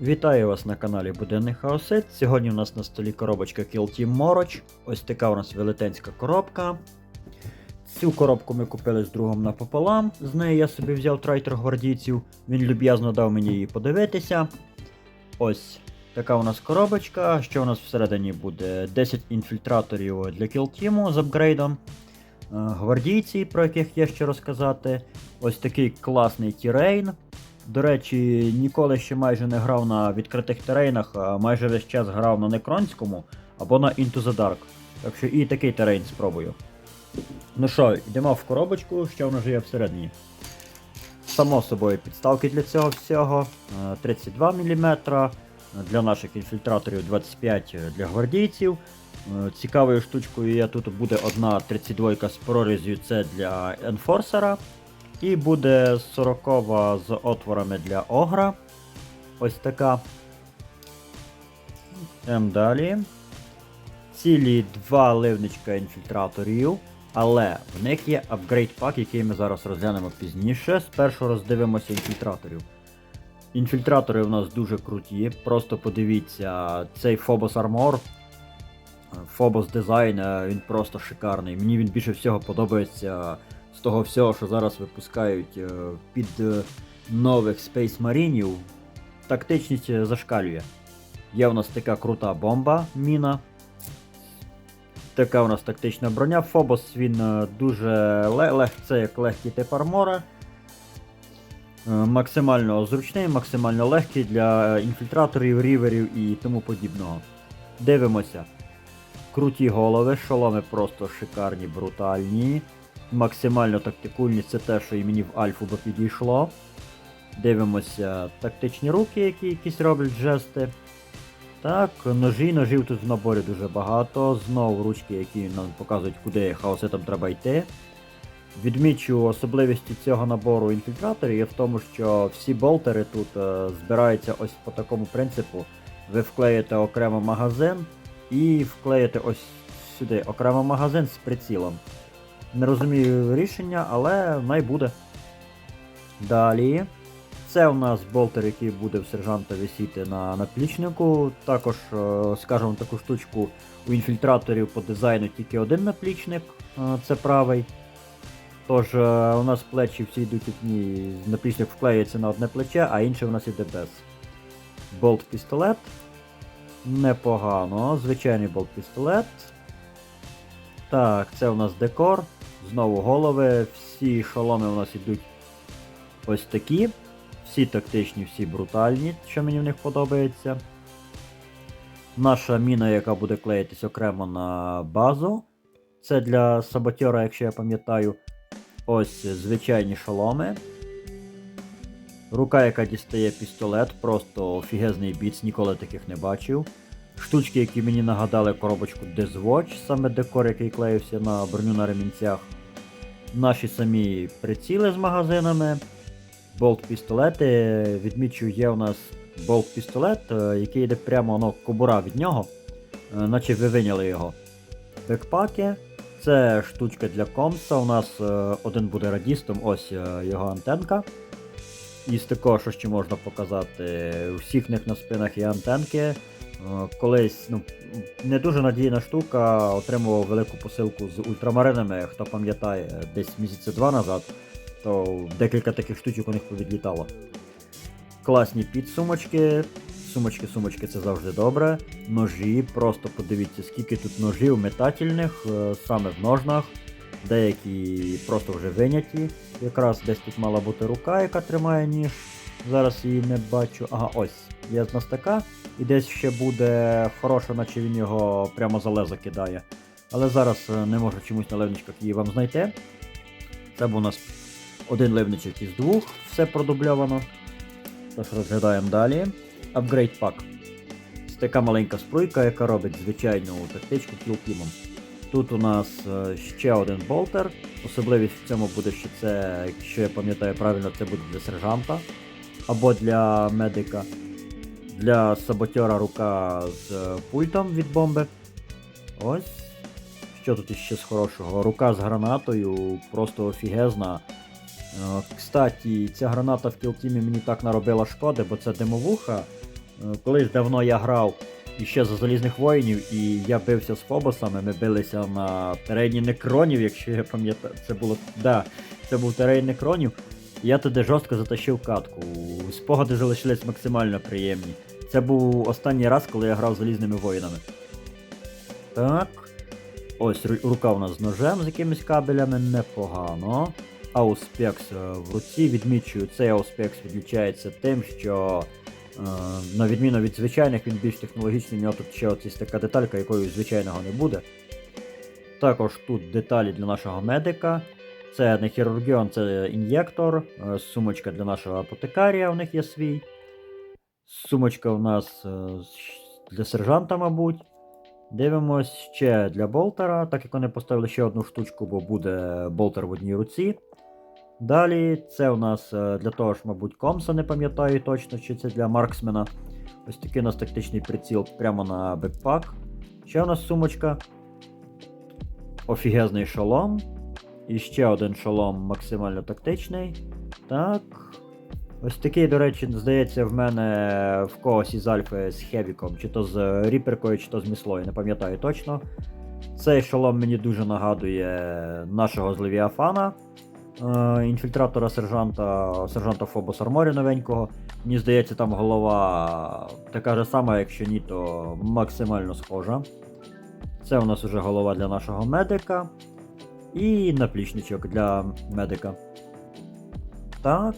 Вітаю вас на каналі Буденний Хаосит. Сьогодні у нас на столі коробочка Kill Team Мороч. Ось така у нас велетенська коробка. Цю коробку ми купили з другом напополам. З неї я собі взяв трайтер гвардійців. Він люб'язно дав мені її подивитися. Ось така у нас коробочка. Що у нас всередині буде? 10 інфільтраторів для Kill Team з апгрейдом. Е, Гвардійці, про яких є що розказати. Ось такий класний тірейн. До речі, ніколи ще майже не грав на відкритих терейнах, а майже весь час грав на Некронському або на Into the Dark. Так що і такий терейн спробую. Ну що, йдемо в коробочку, що в нас є всередині. Само собою підставки для цього всього. е, 32 мм. Для наших інфільтраторів 25 для гвардійців. Е, Цікавою штучкою є тут буде одна 32 з прорізю, це для енфорсера. І буде 40 з отворами для огра. Ось така. Йдемо далі. Цілі два ливничка інфільтраторів. Але в них є апгрейд пак, який ми зараз розглянемо пізніше. Спершу роздивимося інфільтраторів. Інфільтратори у нас дуже круті. Просто подивіться, цей Phobos Armor. Phobos дизайн, е, він просто шикарний. Мені він більше всього подобається з того всього, що зараз випускають е, під е, нових Space Marine. Тактичність е, зашкалює. Є у нас така крута бомба, міна. Така у нас тактична броня. Фобос він дуже ле- лег, це як легкий тип армора. Максимально зручний, максимально легкий для інфільтраторів, ріверів і тому подібного. Дивимося. Круті голови, шоломи просто шикарні, брутальні. Максимально тактикульні, це те, що і мені в альфу би підійшло. Дивимося тактичні руки, які якісь роблять жести. Так, ножі, ножів тут в наборі дуже багато. Знову ручки, які нам показують, куди хаоситам треба йти. Відмічу особливості цього набору інфільтраторів є в тому, що всі болтери тут е, збираються ось по такому принципу. Ви вклеїте окремо магазин і вклеїте ось сюди окремо магазин з прицілом. Не розумію рішення, але найбуде. Далі. Це у нас болтер, який буде в сержанта висіти на наплічнику. Також е, скажемо таку штучку, у інфільтраторів по дизайну тільки один наплічник, е, це правий. Тож е, у нас плечі всі йдуть одні, наплічник вклеюється на одне плече, а інше у нас іде без. Болт-пістолет. Непогано. Звичайний болт-пістолет. Так, це у нас декор. Знову голови. Всі шоломи у нас йдуть ось такі. Всі тактичні, всі брутальні, що мені в них подобається. Наша міна, яка буде клеїтись окремо на базу. Це для саботера, якщо я пам'ятаю. Ось звичайні шоломи. Рука, яка дістає пістолет, просто офігезний біц, ніколи таких не бачив. Штучки, які мені нагадали коробочку Deathwatch, саме декор, який клеївся на броню на ремінцях. Наші самі приціли з магазинами. Болт-пістолети. Відмічу, є у нас болт-пістолет, е, який йде прямо ну, кобура від нього, е, наче ви виняли його. Бекпаки. Це штучка для комса. У нас е, один буде радістом, ось е, його антенка. І з такого, що ще можна показати, у всіх них на спинах є антенки. Е, Колись ну, не дуже надійна штука, отримував велику посилку з ультрамаринами, хто пам'ятає, десь місяці два назад, то декілька таких штучок у них повідлітало. Класні підсумочки. Сумочки, сумочки це завжди добре. Ножі, просто подивіться, скільки тут ножів метательних, е, саме в ножнах. Деякі просто вже виняті. Якраз десь тут мала бути рука, яка тримає ніж. Зараз її не бачу. Ага, ось. Є з нас така. І десь ще буде хороша, наче він його прямо за лезо кидає. Але зараз е, не можу чомусь на ливничках її вам знайти. Це був у нас один ливничок із двох, все продубльовано. Тож розглядаємо далі. Pack. Це така маленька спруйка, яка робить звичайну тактичку кілкімом. Тут у нас е, ще один болтер. Особливість в цьому буде, що це, якщо я пам'ятаю правильно, це буде для сержанта або для медика. Для саботера рука з е, пультом від бомби. Ось. Що тут іще з хорошого? Рука з гранатою, просто офігезна. Е, Кстати, ця граната в кілтімі мені так наробила шкоди, бо це димовуха. Е, Колись давно я грав іще за залізних воїнів, і я бився з фобосами. Ми билися на терені некронів, якщо я пам'ятаю. Це було. Да, це був терен некронів. Я туди жорстко затащив катку. Спогади залишились максимально приємні. Це був останній раз, коли я грав залізними воїнами. Так. Ось рука у нас з ножем з якимись кабелями непогано. Ауспекс е, в руці відмічую, цей ауспекс відлічається тим, що е, на відміну від звичайних, він більш технологічний, у нього тут ще ось така деталька, якої звичайного не буде. Також тут деталі для нашого медика. Це не хірургіон, це ін'єктор, е, сумочка для нашого апотекарія, у них є свій. Сумочка у нас е, для сержанта, мабуть. Дивимось ще для болтера, так як вони поставили ще одну штучку, бо буде болтер в одній руці. Далі це у нас е, для того ж, мабуть, комса, не пам'ятаю точно, чи це для марксмена. Ось такий у нас тактичний приціл прямо на бекпак. Ще у нас сумочка. Офігезний шолом. І ще один шолом максимально тактичний. Так. Ось такий, до речі, здається, в мене в когось із альфи з Хевіком, чи то з Ріперкою, чи то з Міслою, не пам'ятаю точно. Цей шолом мені дуже нагадує нашого з Левіафана, е, інфільтратора сержанта, сержанта Фобос Арморі новенького. Мені здається, там голова така ж сама, якщо ні, то максимально схожа. Це у нас уже голова для нашого медика. І наплічничок для медика. Так.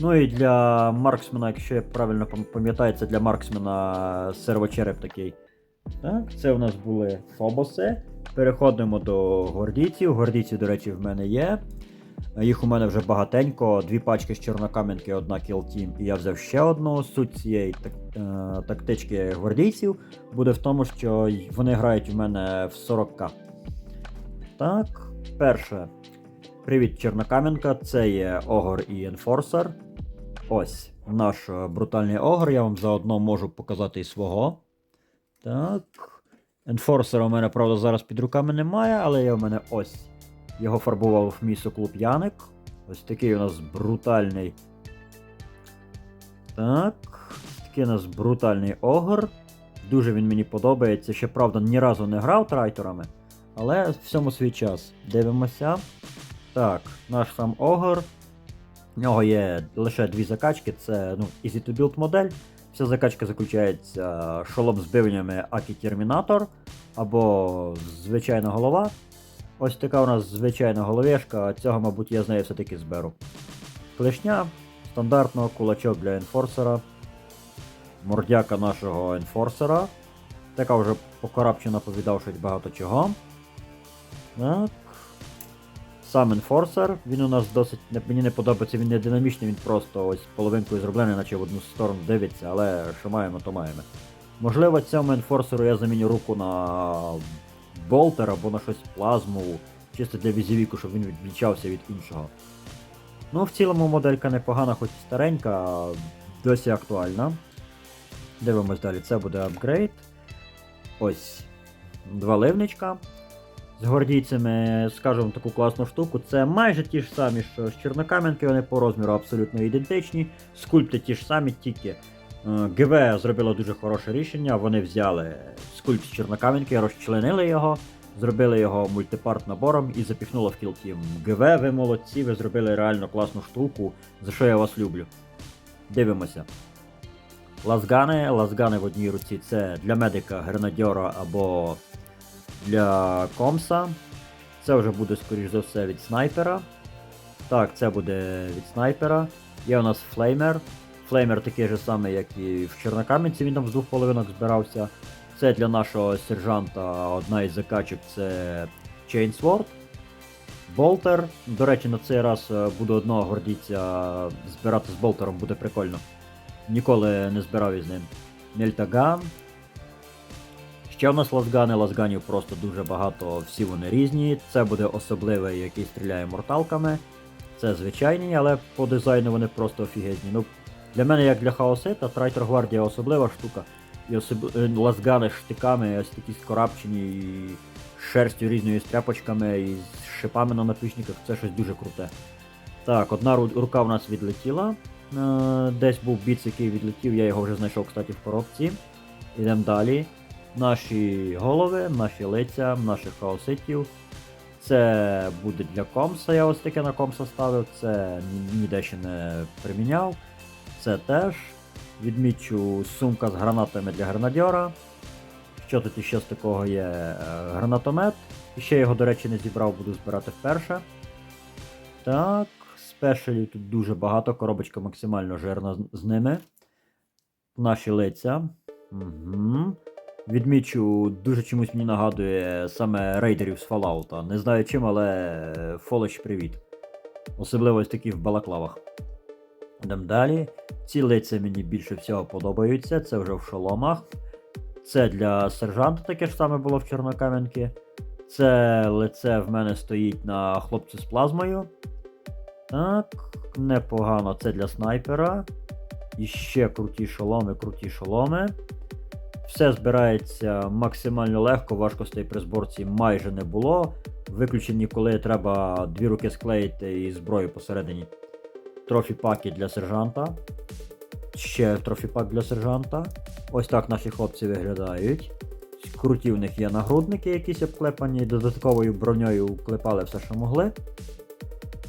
Ну і для Марксмена, якщо я правильно пам'ятаю, це для Марксмена сервочереп такий. Так, це у нас були фобоси. Переходимо до гвардійців. Гвардійці, до речі, в мене є. Їх у мене вже багатенько. Дві пачки з чорнокам'янки, одна Team, і я взяв ще одну. Суть цієї так, е, тактички гвардійців буде в тому, що вони грають в мене в 40к. Так, перше. Привіт, Чорнокам'янка, це є Огор і Енфорсер. Ось наш е, брутальний огор, я вам заодно можу показати і свого. Так. Енфорсера у мене, правда, зараз під руками немає, але є у мене ось. Його фарбував мій соклуб Яник. Ось такий у нас брутальний. Так. Такий у нас брутальний огор. Дуже він мені подобається. Ще правда ні разу не грав трайторами. Але всьому свій час. Дивимося. Так, наш сам Огор. В нього є лише дві закачки, це ну, Easy to Build модель. Вся закачка заключається шолом з бивнями Акі Термінатор або звичайна голова. Ось така у нас звичайна головешка, цього, мабуть, я з нею все-таки зберу. Клешня, стандартно, кулачок для енфорсера, мордяка нашого енфорсера. Така вже покарапчена, повідавшись багато чого. Так. Сам Enforcer, він у нас досить. Мені не подобається, він не динамічний, він просто ось половинкою зроблений, наче в одну сторону дивиться, але що маємо, то маємо. Можливо, цьому Enforcer я заміню руку на болтер або на щось плазму, чисто для візівіку, щоб він відлічався від іншого. Ну, в цілому моделька непогана, хоч і старенька, досі актуальна. Дивимось далі, це буде апгрейд. Ось два ливничка з гвардійцями, скажу вам таку класну штуку. Це майже ті ж самі, що з Чорнокам'янки, вони по розміру абсолютно ідентичні. Скульпти ті ж самі, тільки е, ГВ зробило дуже хороше рішення. Вони взяли скульпт з Чорнокам'янки, розчленили його, зробили його мультипарт набором і запіхнуло в Team. ГВ, ви молодці, ви зробили реально класну штуку, за що я вас люблю. Дивимося. Лазгани, лазгани в одній руці це для медика, гренадьора або для комса. Це вже буде, скоріш за все, від снайпера. Так, це буде від снайпера. Є у нас флеймер. Флеймер такий же самий, як і в Чорнокам'янці, він там з двох половинок збирався. Це для нашого сержанта одна із закачок це Chainsword. Болтер. До речі, на цей раз е, буду одного гвардійця збирати з болтером, буде прикольно. Ніколи не збирав із ним. Мельтаган. Ще в нас лазгани, лазганів просто дуже багато, всі вони різні. Це буде особливий, який стріляє морталками. Це звичайні, але по дизайну вони просто офігезні. Ну, для мене, як для хаосита, Трайтер Гвардія особлива штука. І особ... е, лазгани з штиками, ось такі скорапчені, і шерстю різною стряпочками, і з шипами на наплічниках, це щось дуже круте. Так, одна рука в нас відлетіла. Е, Десь був біц, який відлетів, я його вже знайшов, кстати, в коробці. Ідемо далі. Наші голови, наші лиця, наших хаоситів. Це буде для комса, я ось таке на комса ставив, це ніде ще не приміняв. Це теж. Відмічу сумка з гранатами для гранадьора. Що тут іще з такого є? Е, Гранатомет. І ще його, до речі, не зібрав, буду збирати вперше. Так, спешелів тут дуже багато, коробочка максимально жирна з ними. Наші лиця. Угу. Відмічу, дуже чомусь мені нагадує саме рейдерів з Fallout. Не знаю чим, але Фолоч привіт. Особливо ось такі в балаклавах. Йдемо далі. Ці лиця мені більше всього подобаються, це вже в шоломах. Це для сержанта таке ж саме було в Чорнокам'янки. Це лице в мене стоїть на хлопці з плазмою. Так, непогано. Це для снайпера. І ще круті шоломи, круті шоломи. Все збирається максимально легко, важкостей при зборці майже не було. Виключені, коли треба дві руки склеїти і зброю посередині. Трофі-паки для сержанта. Ще трофі-пак для сержанта. Ось так наші хлопці виглядають. Круті в них є нагрудники якісь обклепані, додатковою броньою клепали все, що могли.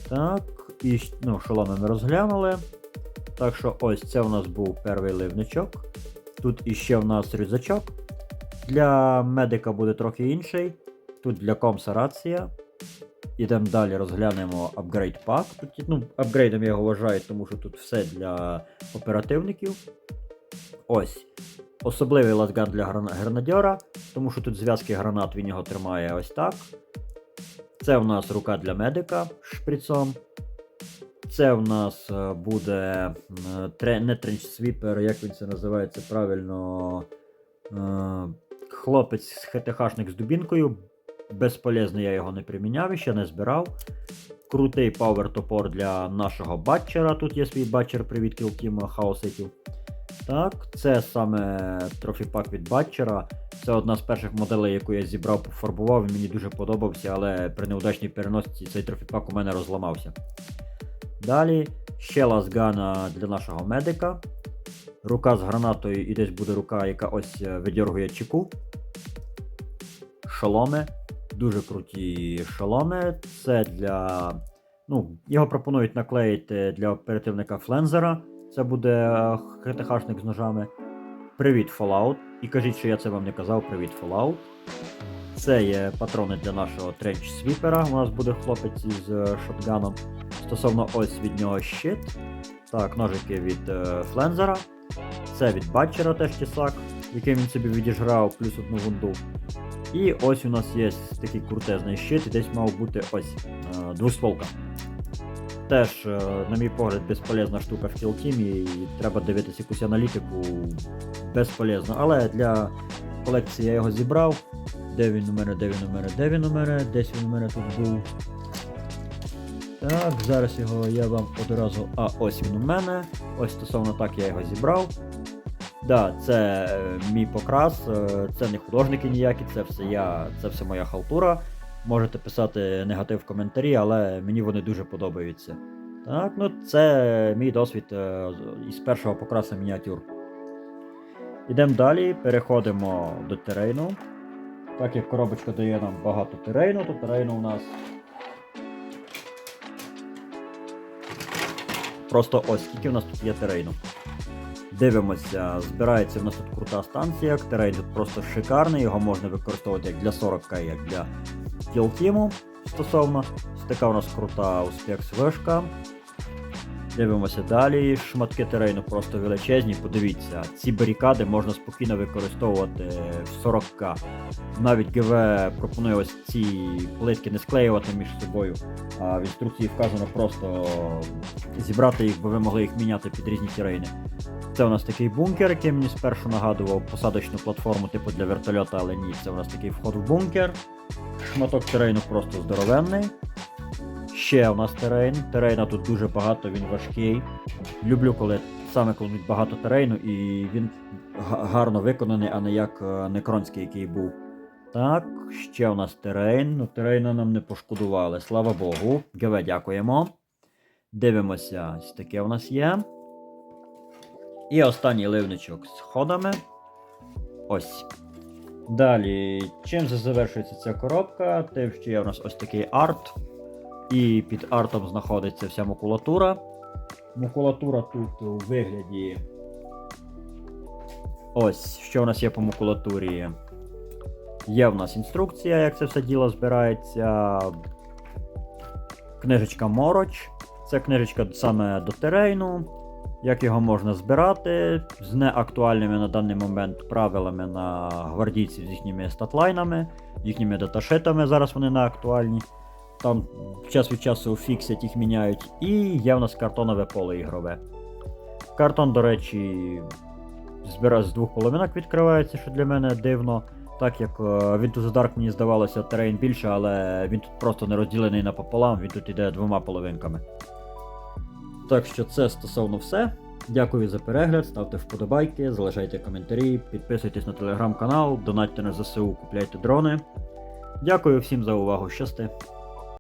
Так, і ну, шоломи ми розглянули. Так що ось це у нас був перший ливничок. Тут іще в нас рюкзачок. Для медика буде трохи інший. Тут для комса рація. Ідемо далі, розглянемо апгрейд пак. Ну, апгрейдом я його вважаю, тому що тут все для оперативників. Ось. Особливий лазган для грана- гранадьора, тому що тут зв'язки гранат він його тримає ось так. Це в нас рука для медика з шприцом. Це в нас е, буде не тренч-свіпер, як він це називається правильно. е, Хлопець ХТХшник з дубінкою. Безполезно я його не приміняв і ще не збирав. Крутий пауер топор для нашого батчера. Тут є свій батчер, привіт кілтім хаоситів. Так, це саме трофіпак від батчера. Це одна з перших моделей, яку я зібрав, пофарбував, він мені дуже подобався, але при неудачній переносці цей трофіпак у мене розламався. Далі ще лазгана для нашого медика. Рука з гранатою і десь буде рука, яка ось е, видергує чеку. Шоломи. Дуже круті шоломи. Це для. Ну, його пропонують наклеїти для оперативника Флензера. Це буде ХТХшник з ножами. Привіт, Fallout. І кажіть, що я це вам не казав. Привіт, Fallout. Це є патрони для нашого тренч свіпера. У нас буде хлопець із е, шотганом. Стосовно ось від нього щит. Так, ножики від е, Флензера. Це від Батчера теж тісак, який він собі відіжграв, плюс одну вунду. І ось у нас є такий крутезний щит, і десь мав бути ось е, двостволка. Теж, е, на мій погляд, безполезна штука в кілтімі, і треба дивитися якусь аналітику. Безполезно. Але для колекції я його зібрав. Де він у мене, де він у мене, де він у мене, десь він у мене тут був. Так, зараз його я вам одразу. А ось він у мене. Ось стосовно так я його зібрав. Да, це е, мій покрас, е, це не художники ніякі, це все я, це все моя халтура. Можете писати негатив в коментарі, але мені вони дуже подобаються. Так, ну це мій досвід е, із першого покрасу мініатюр. Ідемо далі, переходимо до терейну. Так як коробочка дає нам багато терейну, то терейну у нас. Просто ось скільки в нас тут є терейну. Дивимося, збирається в нас тут крута станція. Терейн тут просто шикарний, його можна використовувати як для 40к, як для кілтіму стосовно. Така у нас крута успіх вишка. Дивимося далі. Шматки терейну просто величезні. Подивіться, ці барикади можна спокійно використовувати в 40к. Навіть ГВ пропонує ось ці плитки не склеювати між собою. А в інструкції вказано просто зібрати їх, бо ви могли їх міняти під різні терейни. Це у нас такий бункер, який мені спершу нагадував посадочну платформу, типу для вертольота, але ні, це у нас такий вход в бункер. Шматок терейну просто здоровенний. Ще у нас терейн. Терейна тут дуже багато, він важкий. Люблю, коли саме коли багато терейну, і він гарно виконаний, а не як е, некронський, який був. Так, ще у нас терейн. Ну, терейна нам не пошкодували, слава Богу. ГВ дякуємо. Дивимося, ось таке у нас є. І останній ливничок з ходами. Ось. Далі, чим завершується ця коробка? Тим, що є в нас ось такий арт. І під артом знаходиться вся макулатура. Макулатура тут у вигляді. Ось, що у нас є по макулатурі. Є в нас інструкція, як це все діло збирається. Книжечка Мороч. Це книжечка саме до терейну. Як його можна збирати з неактуальними на даний момент правилами на гвардійців з їхніми статлайнами, їхніми даташитами, зараз вони не актуальні. Там час від часу фіксять їх міняють. І є в нас картонове поле ігрове. Картон, до речі, збира з двох половинок відкривається, що для мене дивно. Так як е, він тут Dark мені здавалося терейн більше, але він тут просто не розділений напополам, він тут іде двома половинками. Так що це стосовно все. Дякую за перегляд, ставте вподобайки, залишайте коментарі, підписуйтесь на телеграм-канал, донатьте на ЗСУ, купляйте дрони. Дякую всім за увагу, щасти!